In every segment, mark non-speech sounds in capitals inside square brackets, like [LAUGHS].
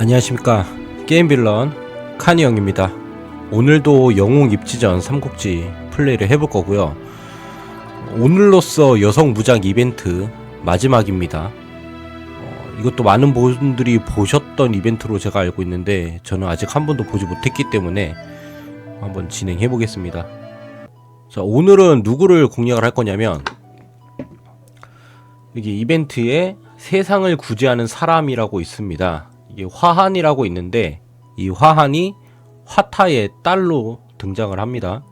안녕하십니까. 게임빌런 카니 형입니다. 오늘도 영웅 입지전 삼국지 플레이를 해볼 거고요. 오늘로써 여성 무장 이벤트 마지막입니다. 어, 이것도 많은 분들이 보셨던 이벤트로 제가 알고 있는데 저는 아직 한 번도 보지 못했기 때문에 한번 진행해 보겠습니다. 자 오늘은 누구를 공략을 할 거냐면 여기 이벤트에 세상을 구제하는 사람이라고 있습니다. 이게 화한이라고 있는데 이 화한이 화타의 딸로 등장을 합니다.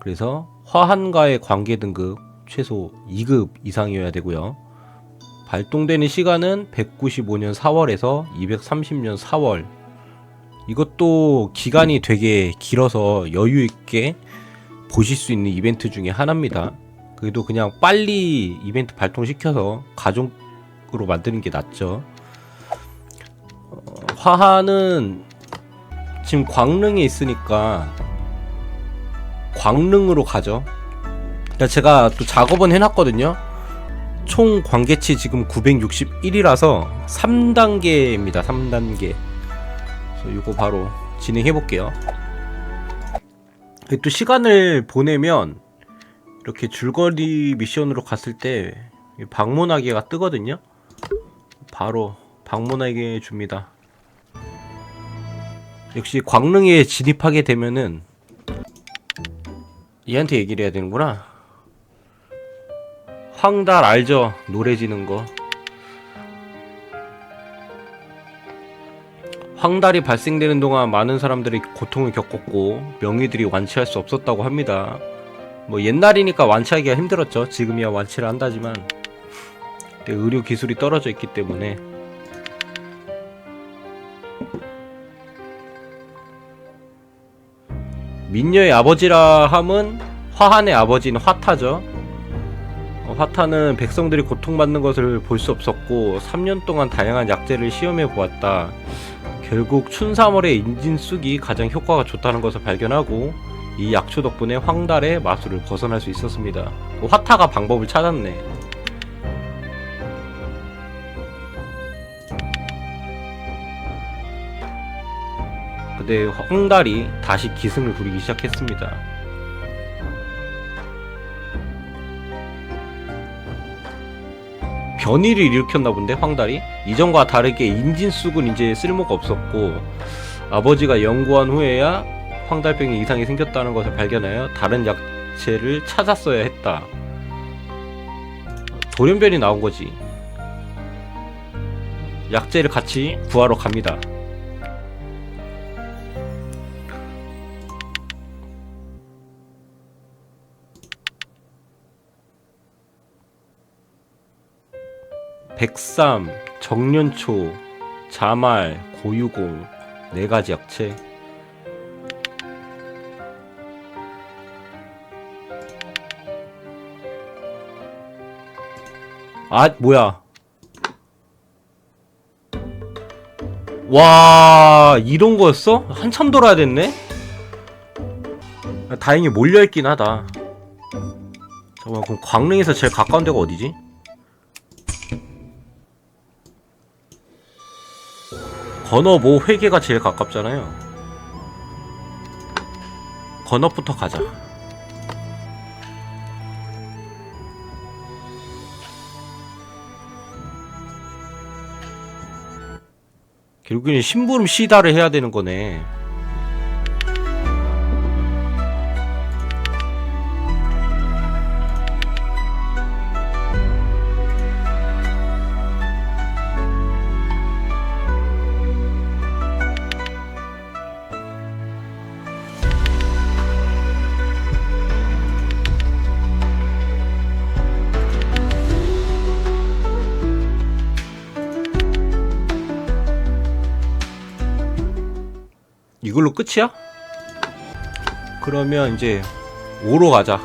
그래서 화한과의 관계 등급 최소 2급 이상이어야 되고요. 발동되는 시간은 195년 4월에서 230년 4월. 이것도 기간이 되게 길어서 여유 있게 보실 수 있는 이벤트 중에 하나입니다. 그래도 그냥 빨리 이벤트 발동시켜서 가족으로 만드는 게 낫죠. 어, 화하는 지금 광릉에 있으니까 광릉으로 가죠. 제가 또 작업은 해놨거든요. 총 관계치 지금 961이라서 3단계입니다. 3단계. 그래서 이거 바로 진행해 볼게요. 또 시간을 보내면 이렇게 줄거리 미션으로 갔을 때 방문하기가 뜨거든요. 바로 방문하게 줍니다. 역시 광릉에 진입하게 되면은 얘한테 얘기를 해야 되는구나. 황달 알죠? 노래 지는 거. 황달이 발생되는 동안 많은 사람들이 고통을 겪었고 명의들이 완치할 수 없었다고 합니다. 뭐 옛날이니까 완치하기가 힘들었죠. 지금이야 완치를 한다지만 의료 기술이 떨어져 있기 때문에 민녀의 아버지라 함은 화한의 아버지는 화타죠. 어, 화타는 백성들이 고통받는 것을 볼 수 없었고 3년 동안 다양한 약재를 시험해 보았다. 결국 춘삼월의 인진쑥이 가장 효과가 좋다는 것을 발견하고 이 약초 덕분에 황달의 마술을 벗어날 수 있었습니다. 화타가 방법을 찾았네. 근데 황달이 다시 기승을 부리기 시작했습니다. 변이를 일으켰나 본데 황달이 이전과 다르게 인진쑥은 이제 쓸모가 없었고 아버지가 연구한 후에야 황달병이 이상이 생겼다는 것을 발견하여 다른 약체를 찾았어야 했다. 돌연변이 나온 거지. 약재를 같이 구하러 갑니다. 백삼, 정년초, 자말, 고유공 네 가지 약체. 아 뭐야 와 이런 거였어? 한참 돌아야 됐네? 아, 다행히 몰려있긴 하다 잠깐만 그럼 광릉에서 제일 가까운 데가 어디지? 건업 5 회계가 제일 가깝잖아요 건업부터 가자 결국에는 심부름 시다를 해야 되는 거네. 이걸로 끝이야? 그러면 이제 5로 가자.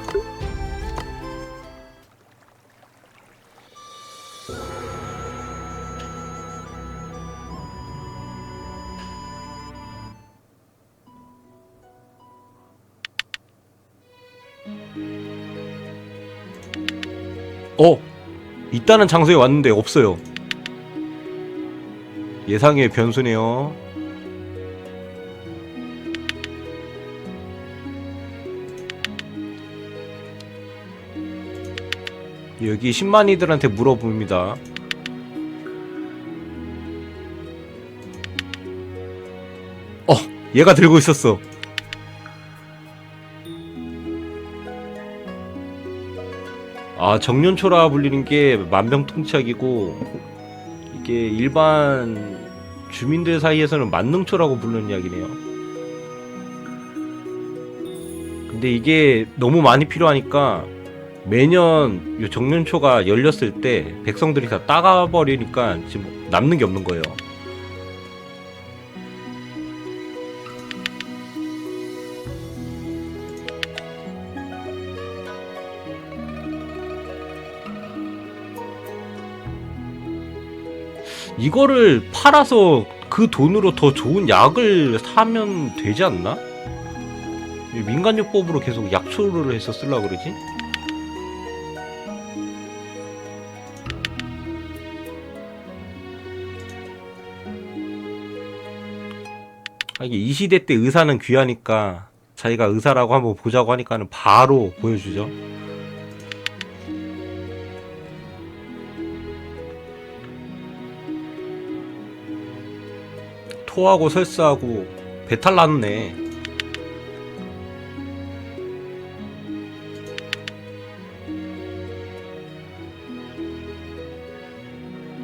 어! 있다는 장소에 왔는데 없어요. 예상의 변수네요. 여기 10만이들한테 물어봅니다. 어, 얘가 들고 있었어. 아, 정년초라 불리는 게 만병통치약이고 이게 일반 주민들 사이에서는 만능초라고 부르는 약이네요. 근데 이게 너무 많이 필요하니까 매년 요 정년초가 열렸을 때 백성들이 다 따가버리니까 지금 남는 게 없는 거예요. 이거를 팔아서 그 돈으로 더 좋은 약을 사면 되지 않나? 이 민간요법으로 계속 약초를 해서 쓰려 그러지? 이게 이 시대 때 의사는 귀하니까 자기가 의사라고 한번 보자고 하니까는 바로 보여주죠. 토하고 설사하고 배탈 났네.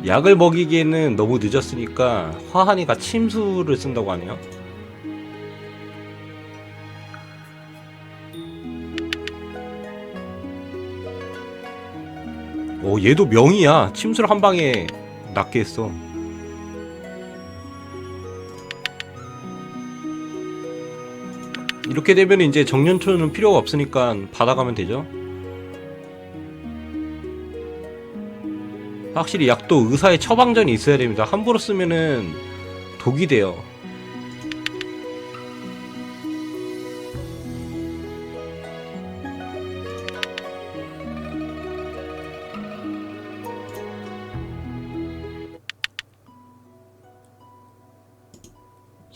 약을 먹이기에는 너무 늦었으니까 화한이가 침수를 쓴다고 하네요. 오 얘도 명이야. 침수를 한 방에 낫게 했어. 이렇게 되면 이제 정년초는 필요가 없으니까 받아가면 되죠. 확실히 약도 의사의 처방전이 있어야 됩니다. 함부로 쓰면은 독이 돼요.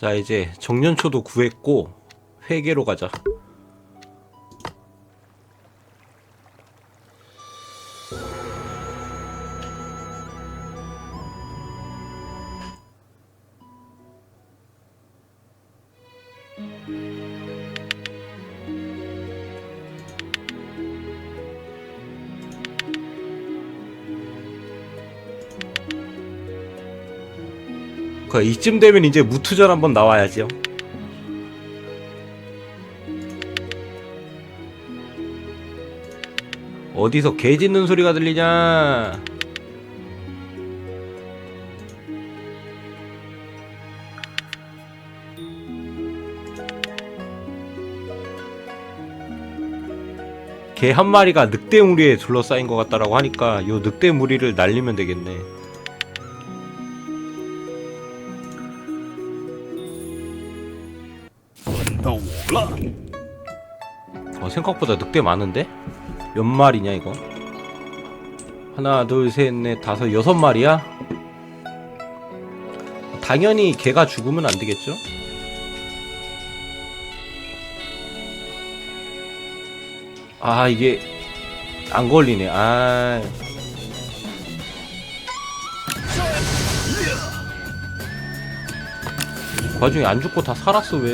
자 이제 정년초도 구했고 회계로 가자. 그 이쯤 되면 이제 무투전 한번 나와야죠. 어디서 개 짖는 소리가 들리냐? 개 한 마리가 늑대 무리에 둘러싸인 것 같다라고 하니까 요 늑대 무리를 날리면 되겠네. 생각보다 늑대 많은데? 몇 마리냐 이거? 하나, 둘, 셋, 넷, 다섯, 여섯 마리야? 당연히 개가 죽으면 안 되겠죠? 아 이게 안 걸리네. 아. 그 와중에 안 죽고 다 살았어 왜?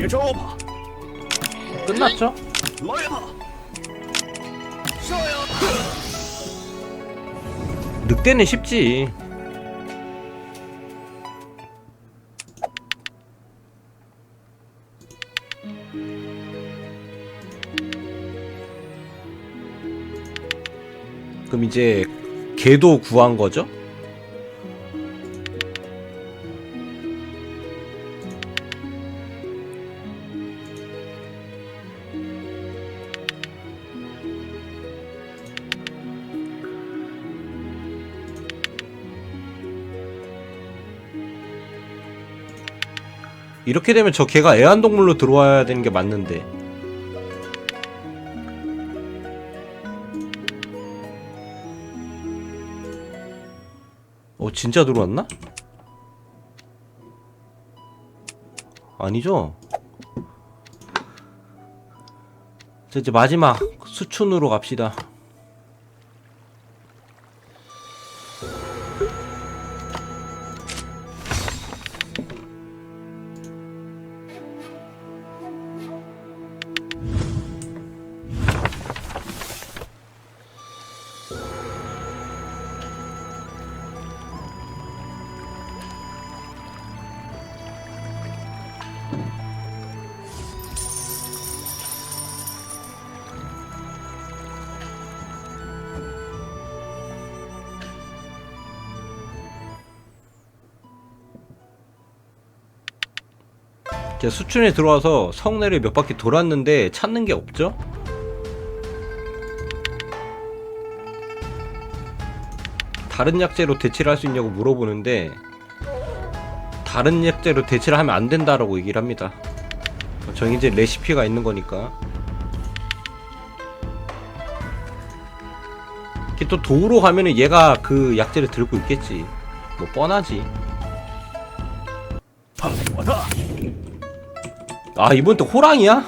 예조바 끝났죠? 늑대는 쉽지 그럼 이제 개도 구한 거죠? 이렇게 되면 저 개가 애완동물로 들어와야 되는 게 맞는데 어 진짜 들어왔나? 아니죠? 자 이제 마지막 수춘으로 갑시다 이제 수춘에 들어와서 성내를 몇 바퀴 돌았는데 찾는 게 없죠? 다른 약재로 대치를 할 수 있냐고 물어보는데 다른 약재로 대치를 하면 안 된다라고 얘기를 합니다. 저희 이제 레시피가 있는 거니까. 또 도우로 가면은 얘가 그 약재를 들고 있겠지. 뭐 뻔하지. 아 이번 또 호랑이야?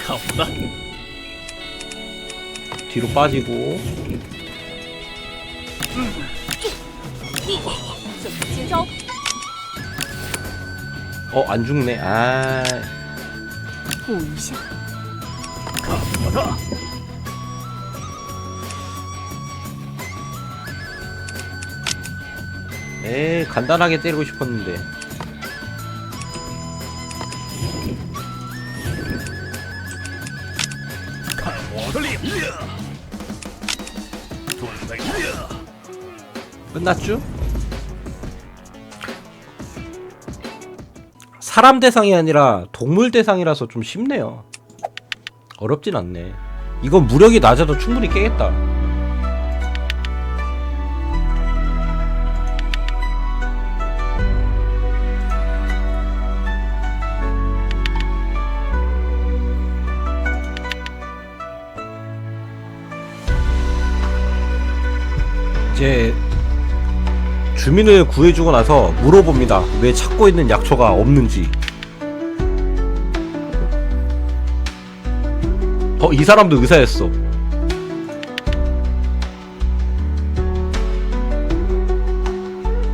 가보다 뒤로 빠지고. 어 안 죽네. 아. 보이샤 가보다 에 간단하게 때리고 싶었는데. 끝났죠? 사람 대상이 아니라 동물 대상이라서 좀 쉽네요. 어렵진 않네. 이건 무력이 낮아도 충분히 깨겠다. 이제 주민을 구해주고 나서 물어봅니다. 왜 찾고 있는 약초가 없는지. 어, 이 사람도 의사였어.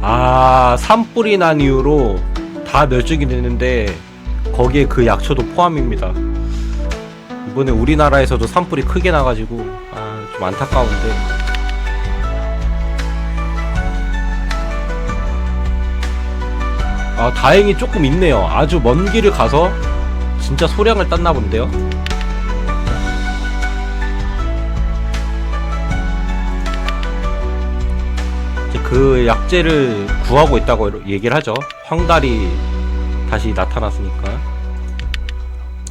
아, 산불이 난 이후로 다 멸종이 됐는데 거기에 그 약초도 포함입니다. 이번에 우리나라에서도 산불이 크게 나가지고 아, 좀 안타까운데. 아 다행히 조금 있네요. 아주 먼 길을 가서 진짜 소량을 땄나 본데요. 그 약재를 구하고 있다고 얘기를 하죠. 황달이 다시 나타났으니까.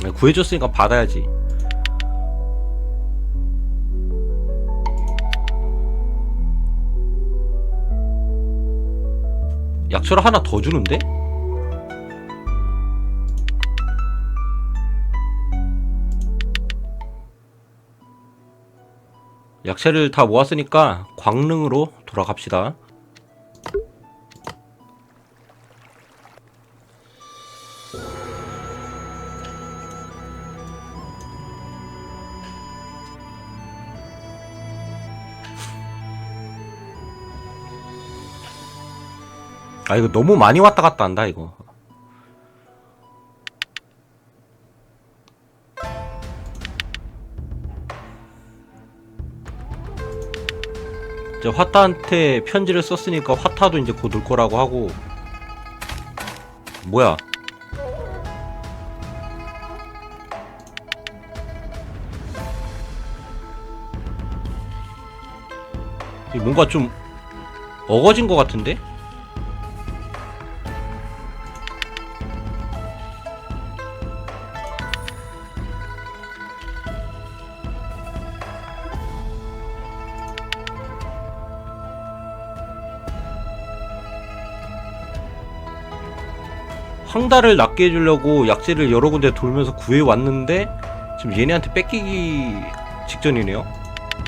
네, 구해줬으니까 받아야지. 약초를 하나 더 주는데? 약체를 다 모았으니까 광릉으로 돌아갑시다. 아 이거 너무 많이 왔다 갔다 한다 이거. 이제 화타한테 편지를 썼으니까 화타도 이제 곧 올 거라고 하고 뭐야? 이 뭔가 좀 어거진 것 같은데? 상다를 낫게 해주려고 약재를 여러 군데 돌면서 구해왔는데 지금 얘네한테 뺏기기 직전이네요.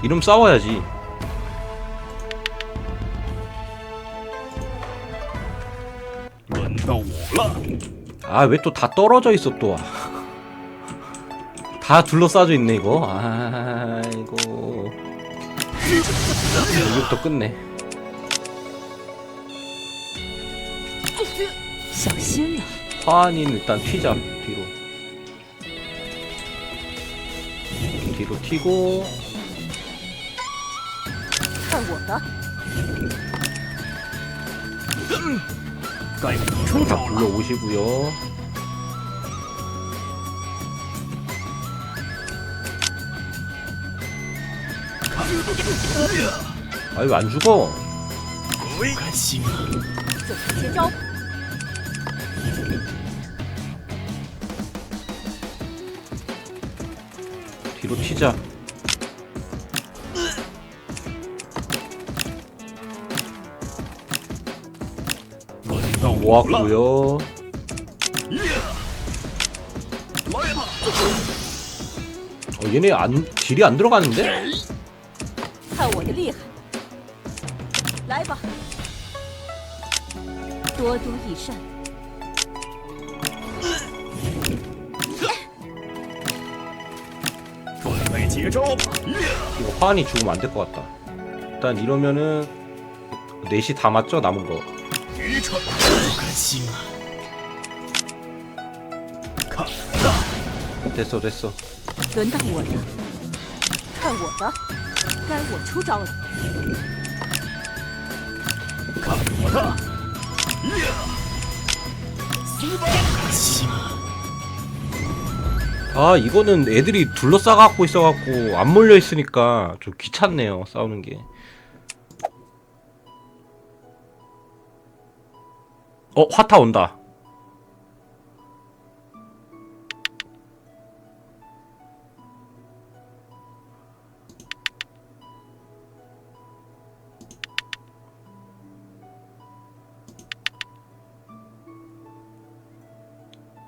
이름 싸워야지. 아 왜 또 다 떨어져 있어 또다 아. [LAUGHS] 둘러싸져 있네 이거. 아이고. 이거부터 끝내. 하한이는 일단 튀자 뒤로. 뒤로 튀고. 다. 불러오시고요. 아유 안 죽어. 뒤로 튀자. 모았고요. 어, 얘네 안 딜이 안 들어가는데? 이거 화환이 죽으면 안 될 것 같다. 일단 이러면은 넷이 다 맞죠 남은 거. 愚蠢！不甘心啊！看我的！ 됐어 됐어. 轮到我了，看我的！该我出招了。看我的！ 아 이거는 애들이 둘러싸갖고 있어갖고 안 몰려있으니까 좀 귀찮네요 싸우는 게 어? 화타 온다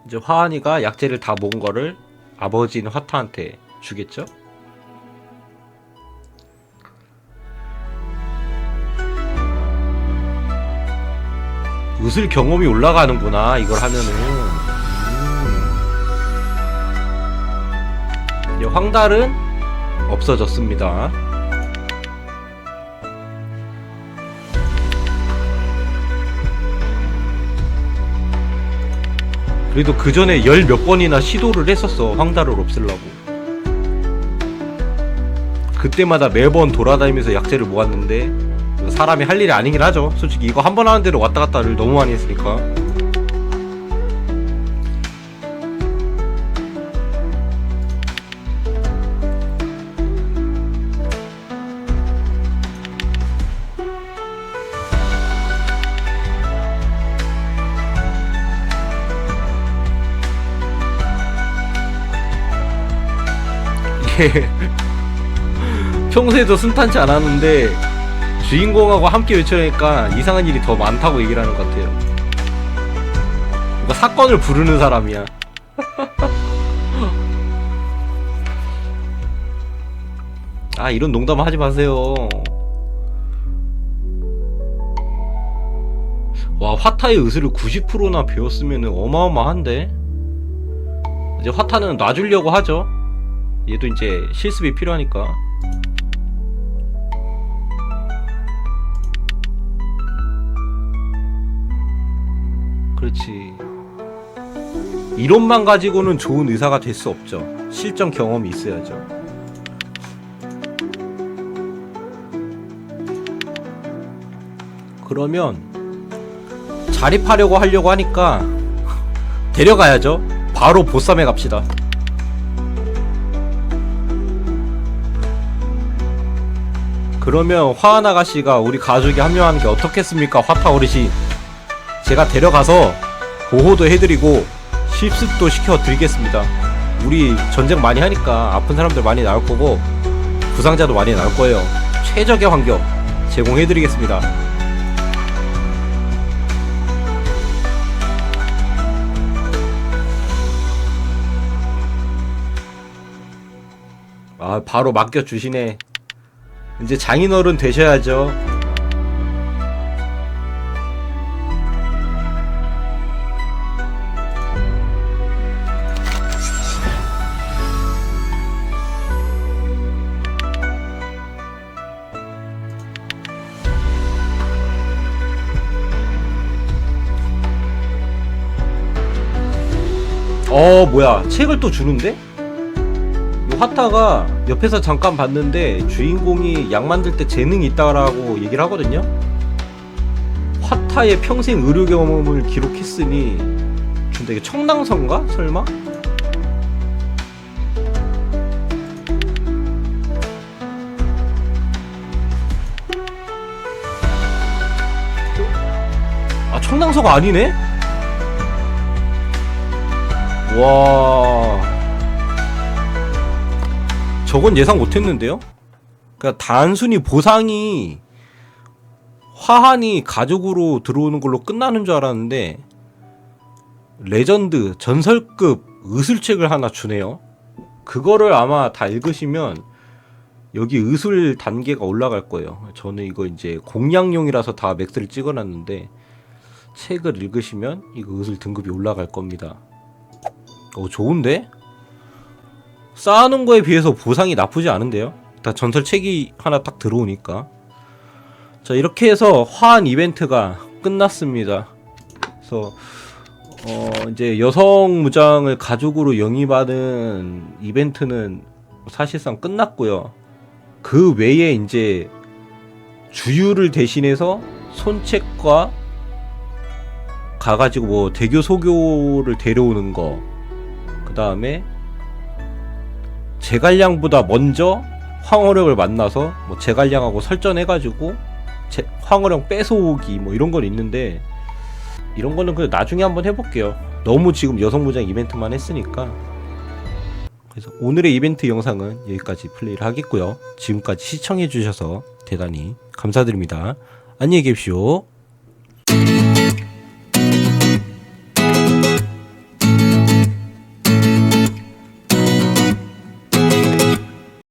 이제 화한이가 약재를 다 모은 거를 아버지인 화타한테 주겠죠? 의술 경험이 올라가는구나 이걸 하면은 음. 황달은 없어졌습니다 그래도 그 전에 열 몇 번이나 시도를 했었어 황달을 없애려고. 그때마다 매번 돌아다니면서 약재를 모았는데 사람이 할 일이 아니긴 하죠. 솔직히 이거 한 번 하는 데로 왔다 갔다를 너무 많이 했으니까 이게 평소에도 순탄치 않았는데 주인공하고 함께 외쳐니까 이상한 일이 더 많다고 얘기를 하는 것 같아요. 뭔가 사건을 부르는 사람이야. 아 이런 농담 하지 마세요. 와 화타의 의술을 90%나 배웠으면 어마어마한데. 이제 화타는 놔주려고 하죠. 얘도 이제 실습이 필요하니까. 그렇지. 이론만 가지고는 좋은 의사가 될 수 없죠. 실전 경험이 있어야죠. 그러면 자립하려고 하려고 하니까 [LAUGHS] 데려가야죠. 바로 보쌈에 갑시다. 그러면 화한 아가씨가 우리 가족에 합류하는 게 어떻겠습니까? 화타 어르신. 제가 데려가서 보호도 해드리고 실습도 시켜드리겠습니다. 우리 전쟁 많이 하니까 아픈 사람들 많이 나올 거고 부상자도 많이 나올 거예요. 최적의 환경 제공해드리겠습니다. 아 바로 맡겨 주시네. 이제 장인어른 되셔야죠. 어 뭐야 책을 또 주는데? 이 화타가 옆에서 잠깐 봤는데 주인공이 약 만들 때 재능이 있다라고 얘기를 하거든요. 화타의 평생 의료 경험을 기록했으니 근데 이게 청당선가? 설마? 아 청당서가 아니네? 와 저건 예상 못했는데요? 그러니까 단순히 보상이 화한이 가족으로 들어오는 걸로 끝나는 줄 알았는데 레전드 전설급 의술책을 하나 주네요. 그거를 아마 다 읽으시면 여기 의술 단계가 올라갈 거예요. 저는 이거 이제 공략용이라서 다 맥스를 찍어놨는데 책을 읽으시면 이거 의술 등급이 올라갈 겁니다. 어 좋은데? 쌓아놓은 거에 비해서 보상이 나쁘지 않은데요? 다 전설 책이 하나 딱 들어오니까. 자, 이렇게 해서 화한 이벤트가 끝났습니다. 그래서, 어, 이제 여성 무장을 가족으로 영입하는 이벤트는 사실상 끝났고요. 그 외에 이제 주유를 대신해서 손책과 가가지고 뭐 대교 소교를 데려오는 거, 그 다음에 제갈량보다 먼저 황어령을 만나서 뭐 제갈량하고 설전해가지고 제, 황어령 뺏어오기 뭐 이런 건 있는데 이런 거는 그 나중에 한번 해볼게요. 너무 지금 여성무장 이벤트만 했으니까. 그래서 오늘의 이벤트 영상은 여기까지 플레이를 하겠고요. 지금까지 시청해주셔서 대단히 감사드립니다. 안녕히 계십시오.